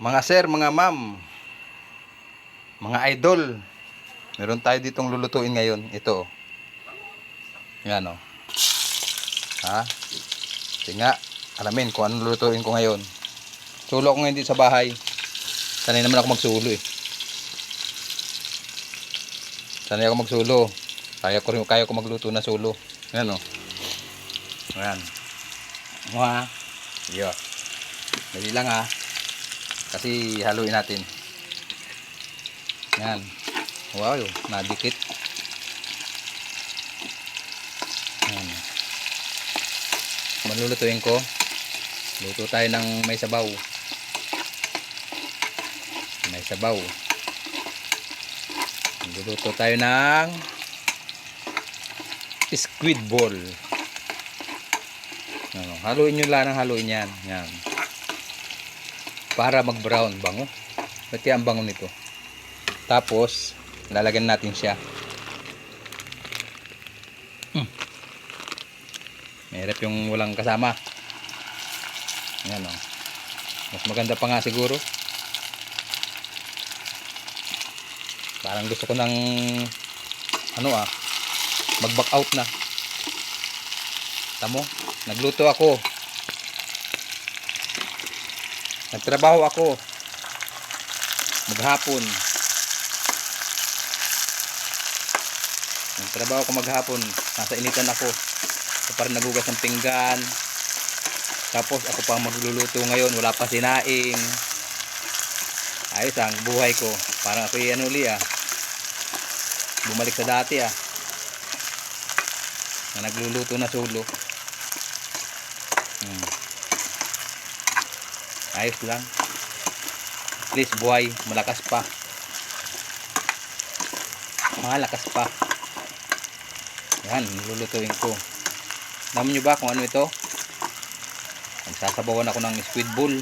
Mga sir, mga ma'am, mga idol, meron tayo ditong lulutuin ngayon. Ito. oh. Yan o. Ha? Sige nga, alamin kung anong lulutuin ko ngayon. Sulo ko ngayon dito sa bahay. Sanay naman ako magsulo eh. Sanay ako magsulo. Kaya ko kaya ko magluto na sulo. Yan o. Ayan. Mo ha. Yo. Dali lang ha. Kasi haluin natin. Yan. Wow, nadikit. Yan. Malulutuin ko. Luto tayo ng may sabaw. May sabaw. Luluto tayo ng squid ball. Ano, haluin nyo lang ng haluin yan. Yan. Para mag-brown. Bango. Ba't kaya ang bango nito? Tapos, lalagyan natin siya. Hmm. Mahirap yung walang kasama. Yan o. Mas maganda pa nga siguro. Parang gusto ko ng ano ah, mag-back out na. Tamo, nagluto ako. Nagtrabaho ako. Maghapon. Nagtrabaho ako maghapon. Nasa initan ako. So, parang nagugas ng pinggan. Tapos ako pa ang magluluto ngayon. Wala pa sinaing. Ayos ang buhay ko. Parang ako yan uli ah. Bumalik sa dati ah. Na nagluluto na sulo. Ayos lang. At least buhay, malakas pa. Malakas pa. Yan, lulutuin ko. Alam nyo ba kung ano ito? Magsasabawan ako ng squid ball.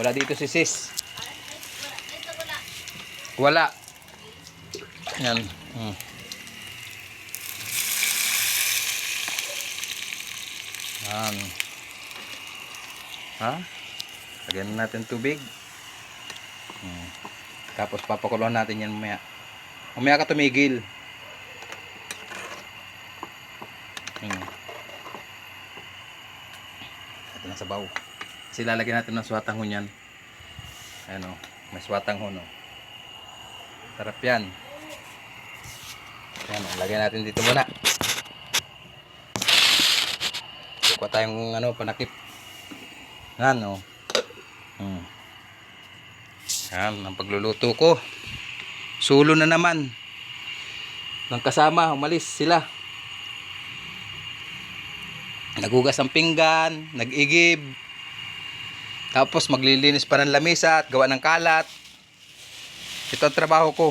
Wala dito si sis. Wala. Yan. Hmm. Yan. Ha? Lagyan na natin tubig. Hmm. Tapos papakuluan natin yan mamaya. Mamaya ka tumigil. Hmm. Ito na sabaw. Kasi lalagyan natin ng swatang ho yan. Ayan o. May swatang ho no. Sarap yan. Ayan o. Lagyan natin dito muna. Kuha tayong ano, panakip. Yan o. Hmm. Yan ang pagluluto ko. Sulo na naman. Nang kasama, umalis sila. Nagugas ang pinggan, nag-igib. Tapos maglilinis pa ng lamisa at gawa ng kalat. Ito ang trabaho ko.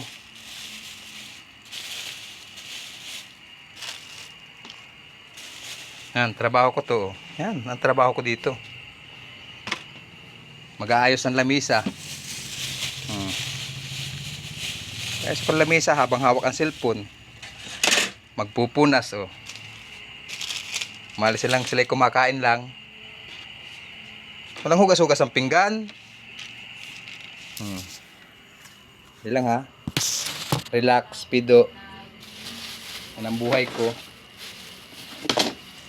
Yan, trabaho ko to. oh. Yan, ang trabaho ko dito. Mag-aayos ng lamisa. Hmm. Ayos ko lamisa habang hawak ang cellphone. Magpupunas, oh. Malis silang sila kumakain lang. Walang hugas-hugas ang pinggan. Hmm. Lang ha. Relax, pido. Yan ang buhay ko.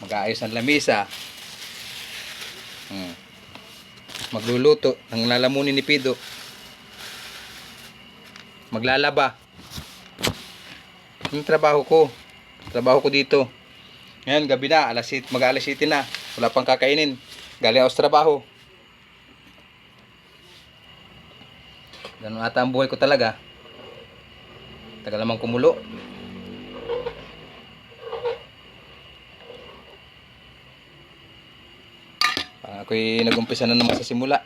Mag-aayos ng lamisa. Hmm. Magluluto ng lalamunin ni Pido. Maglalaba. Yung trabaho ko. Trabaho ko dito. Ngayon, gabi na. Alas 8, mag alas 7 na. Wala pang kakainin. Galing ako sa trabaho. Ganun ata ang buhay ko talaga. Tagal naman kumulo. Ako'y nag-umpisa na naman sa simula.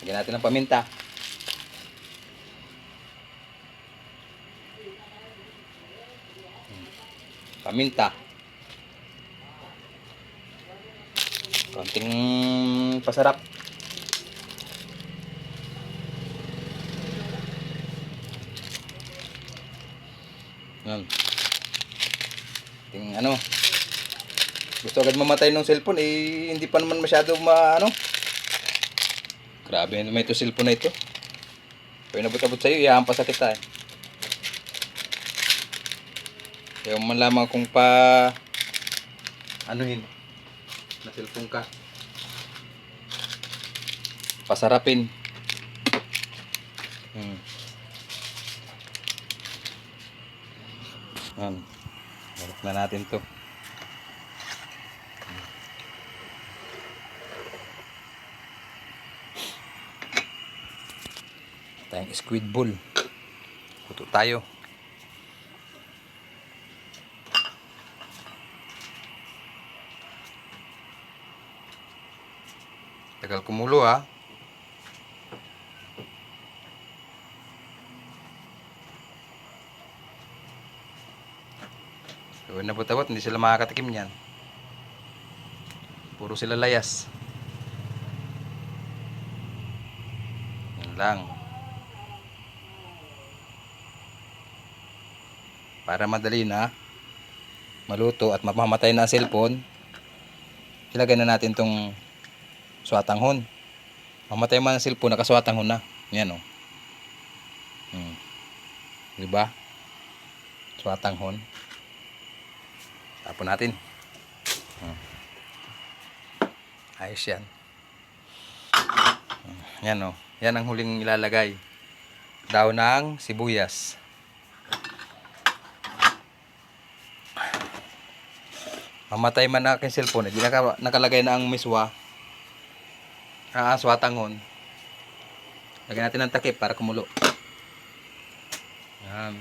Lagyan natin ng paminta. Paminta. Konting pasarap. Yan. Ting ano, gusto agad mamatay ng cellphone eh hindi pa naman masyado ma ano Grabe naman ito cellphone na ito. Kaya nabot-abot sa'yo, iyahampas sa kita eh. Kaya man lamang kung pa... Anuhin. Na cellphone ka. Pasarapin. Hmm. Yan. Balik na natin to. Tayong squid ball. Puto tayo. Tagal kumulo ha. Gawin na butabot, hindi sila makakatikim niyan. Puro sila layas. Yan lang. Para madali na maluto at mamamatay na ang cellphone ilagay na natin tong swatanghon mamatay man ang cellphone nakaswatanghon na. Yan o hmm. di ba swatanghon tapon natin. Hmm. ayos yan. Hmm. yan o yan ang huling ilalagay. Daw ng sibuyas mamatay man na aking cellphone, hindi naka, nakalagay na ang miswa. Ah, swatanghon. Lagyan natin ng takip para kumulo. Yan.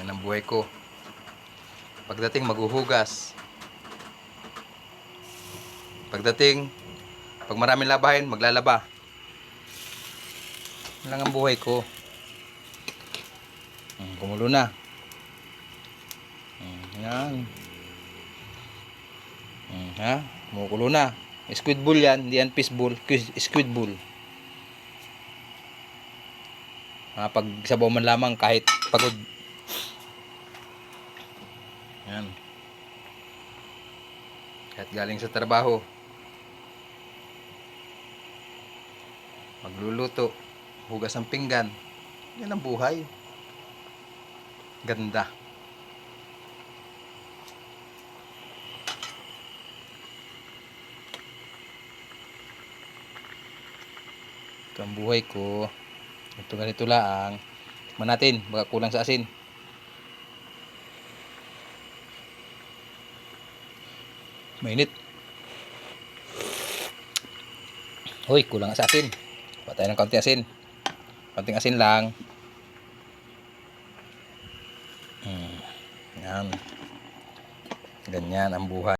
Yan ang buhay ko. Pagdating maghuhugas. Pagdating, pag maraming labahin, maglalaba. Lang ang buhay ko. Hmm, Kumulo na. Yan. Mm, ha? Kumukulo na. Squid ball yan. Hindi yan fish ball. Squid- ball. Ha, pag sabaw man lamang kahit pagod. Yan. Kahit galing sa trabaho. Magluluto. Hugas ng pinggan. Yan ang buhay. Ganda. Ito ang buhay ko. Ito ganito lang. Tikman natin. Baka kulang sa asin. Mainit. Hoy, kulang sa asin. Patay ng kaunti asin. Konting asin lang. Hmm. Yan. Ganyan ang buhay.